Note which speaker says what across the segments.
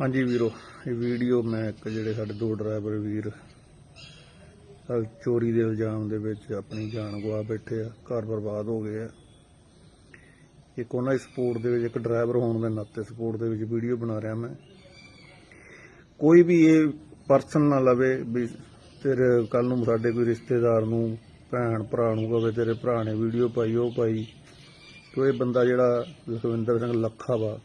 Speaker 1: ਹਾਂਜੀ ਵੀਰੋ, ਇਹ ਵੀਡੀਓ ਮੈਂ ਇੱਕ ਜਿਹੜੇ ਸਾਡੇ ਦੋ ਡਰਾਈਵਰ ਵੀਰ ਚੋਰੀ ਦੇ ਇਲਜ਼ਾਮ ਦੇ ਵਿੱਚ ਆਪਣੀ ਜਾਨ ਗਵਾ ਬੈਠੇ ਆ, ਘਰ ਬਰਬਾਦ ਹੋ ਗਏ ਆ। ਇੱਕ ਉਹਨਾਂ ਦੀ ਸਪੋਰਟ ਦੇ ਵਿੱਚ ਇੱਕ ਡਰਾਈਵਰ ਹੋਣ ਦੇ ਨਾਤੇ ਸਪੋਰਟ ਦੇ ਵਿੱਚ ਵੀਡੀਓ ਬਣਾ ਰਿਹਾ ਮੈਂ। ਕੋਈ ਵੀ ਇਹ ਪਰਸਨ ਨਾ ਲਵੇ ਵੀ ਤੇਰੇ ਕੱਲ ਨੂੰ ਸਾਡੇ ਕੋਈ ਰਿਸ਼ਤੇਦਾਰ ਨੂੰ, ਭੈਣ ਭਰਾ ਨੂੰ ਕਵੇ ਤੇਰੇ ਭਰਾ ਨੇ ਵੀਡੀਓ ਪਾਈ, ਉਹ ਪਾਈ, ਤੋ ਇਹ ਬੰਦਾ ਜਿਹੜਾ ਲਖਵਿੰਦਰ ਸਿੰਘ ਲੱਖਾ ਵਾ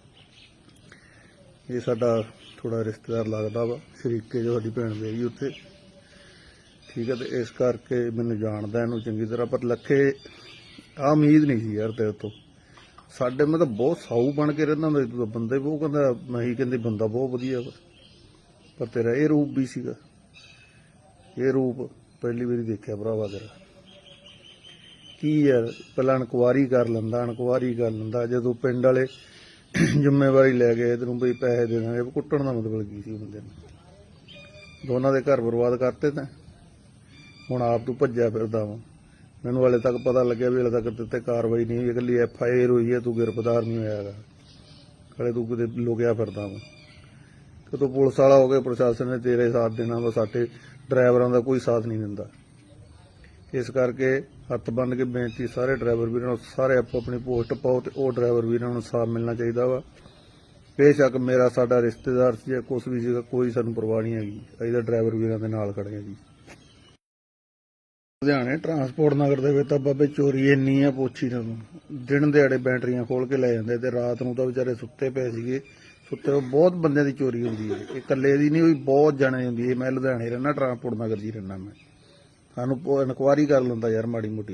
Speaker 1: ਇਹ ਸਾਡਾ ਥੋੜਾ ਰਿਸ਼ਤੇਦਾਰ ਲੱਗਦਾ ਵਾ ਸ਼ਰੀਕੇ ਜੋ ਸਾਡੀ ਭੈਣ ਵਿਆਹੀ ਉੱਥੇ। ਠੀਕ ਹੈ ਤੇ ਇਸ ਕਰਕੇ ਮੈਨੂੰ ਜਾਣਦਾ ਇਹਨੂੰ ਚੰਗੀ ਤਰ੍ਹਾਂ ਪਰ ਲੱਖੇ ਆ ਉਮੀਦ ਨਹੀਂ ਸੀ ਯਾਰ ਤੇਰੇ ਤੋਂ। ਸਾਡੇ ਮੈਂ ਤਾਂ ਬਹੁਤ ਸਾਊ ਬਣ ਕੇ ਰਹਿੰਦਾ ਹੁੰਦਾ ਸੀ, ਤੂੰ ਤਾਂ ਬੰਦਾ ਹੀ ਬਹੁਤ ਕਹਿੰਦਾ ਮੈਂ ਹੀ ਕਹਿੰਦੀ ਬੰਦਾ ਬਹੁਤ ਵਧੀਆ ਵਾ। ਪਰ ਤੇਰਾ ਇਹ ਰੂਪ ਵੀ ਸੀਗਾ। ਇਹ ਰੂਪ ਪਹਿਲੀ ਵਾਰੀ ਦੇਖਿਆ ਭਰਾਵਾ ਤੇਰਾ। ਕੀ ਯਾਰ ਪਹਿਲਾਂ ਇਨਕੁਆਰੀ ਕਰ ਲੈਂਦਾ ਇਨਕੁਆਰੀ ਕਰ ਲੈਂਦਾ ਜਦੋਂ ਪਿੰਡ ਵਾਲੇ ਜ਼ਿੰਮੇਵਾਰੀ ਲੈ ਕੇ ਤੈਨੂੰ ਬਈ ਪੈਸੇ ਦੇ ਦਾਂਗੇ ਕੁੱਟਣ ਦਾ ਮਤਲਬ ਕੀ ਸੀ ਬੰਦੇ ਨੂੰ? ਦੋਨਾਂ ਦੇ ਘਰ ਬਰਬਾਦ ਕਰਤੇ ਤਾਂ। ਹੁਣ ਆਪ ਤੂੰ ਭੱਜਿਆ ਫਿਰਦਾ ਵਾ। ਮੈਨੂੰ ਹਾਲੇ ਤੱਕ ਪਤਾ ਲੱਗਿਆ ਵੀ ਹਾਲੇ ਤੱਕ ਤੇ ਕਾਰਵਾਈ ਨਹੀਂ ਹੋਈ। ਇਕੱਲੀ ਐਫ ਆਈ ਆਰ ਹੋਈ ਹੈ ਤੂੰ ਗ੍ਰਿਫਤਾਰ ਨਹੀਂ ਹੋਇਆ ਹੈਗਾ। ਹਲੇ ਤੂੰ ਕਿਤੇ ਲੁਕਿਆ ਫਿਰਦਾ ਵਾ। ਕਿ ਤੂੰ ਪੁਲਿਸ ਵਾਲਾ ਹੋ ਕੇ ਪ੍ਰਸ਼ਾਸਨ ਨੇ ਤੇਰੇ ਸਾਥ ਦੇਣਾ ਵਾ, ਸਾਡੇ ਡਰਾਈਵਰਾਂ ਦਾ ਕੋਈ ਸਾਥ ਨਹੀਂ ਦਿੰਦਾ। ਇਸ ਕਰਕੇ ਹੱਥ ਬੰਨ ਕੇ ਬੇਨਤੀ ਸਾਰੇ ਡਰਾਈਵਰ ਵੀਰਾਂ ਨੂੰ, ਸਾਰੇ ਆਪੋ ਆਪਣੀ ਪੋਸਟ ਪਾਓ ਤੇ ਉਹ ਡਰਾਈਵਰ ਵੀਰਾਂ ਨੂੰ ਸਾਥ ਮਿਲਣਾ ਚਾਹੀਦਾ ਵਾ। ਬੇਸ਼ੱਕ ਮੇਰਾ ਸਾਡਾ ਰਿਸ਼ਤੇਦਾਰ ਸੀ ਜਾਂ ਕੁਛ ਵੀ ਸੀਗਾ, ਕੋਈ ਸਾਨੂੰ ਪਰਵਾਹ ਨਹੀਂ ਹੈਗੀ। ਅਸੀਂ ਤਾਂ ਡਰਾਈਵਰ ਵੀਰਾਂ ਦੇ ਨਾਲ ਖੜੇ ਹਾਂ ਜੀ। ਲੁਧਿਆਣੇ ਟਰਾਂਸਪੋਰਟ ਨਗਰ ਦੇ ਵਿੱਚ ਤਾਂ ਬਾਬੇ ਚੋਰੀ ਇੰਨੀ ਆ, ਪੁੱਛੀ ਨਾ ਤੂੰ। ਦਿਨ ਦਿਹਾੜੇ ਬੈਟਰੀਆਂ ਖੋਲ ਕੇ ਲੈ ਜਾਂਦੇ ਤੇ ਰਾਤ ਨੂੰ ਤਾਂ ਵਿਚਾਰੇ ਸੁੱਤੇ ਪਏ ਸੀਗੇ। ਸੁੱਤੇ ਹੋਏ ਬਹੁਤ ਬੰਦਿਆਂ ਦੀ ਚੋਰੀ ਹੁੰਦੀ ਹੈ। ਇਹ ਇਕੱਲੇ ਦੀ ਨਹੀਂ ਹੋਈ, ਬਹੁਤ ਜਣੇ ਹੁੰਦੀ ਹੈ। ਮੈਂ ਲੁਧਿਆਣੇ ਰਹਿਣਾ ਟਰਾਂਸਪੋਰਟ ਨਗਰ ਜੀ ਰਹਿਣਾ ਮੈਂ। ਸਾਨੂੰ ਇਨਕੁਆਰੀ ਕਰ ਲੈਂਦਾ ਯਾਰ ਮਾੜੀ ਮੋਟੀ।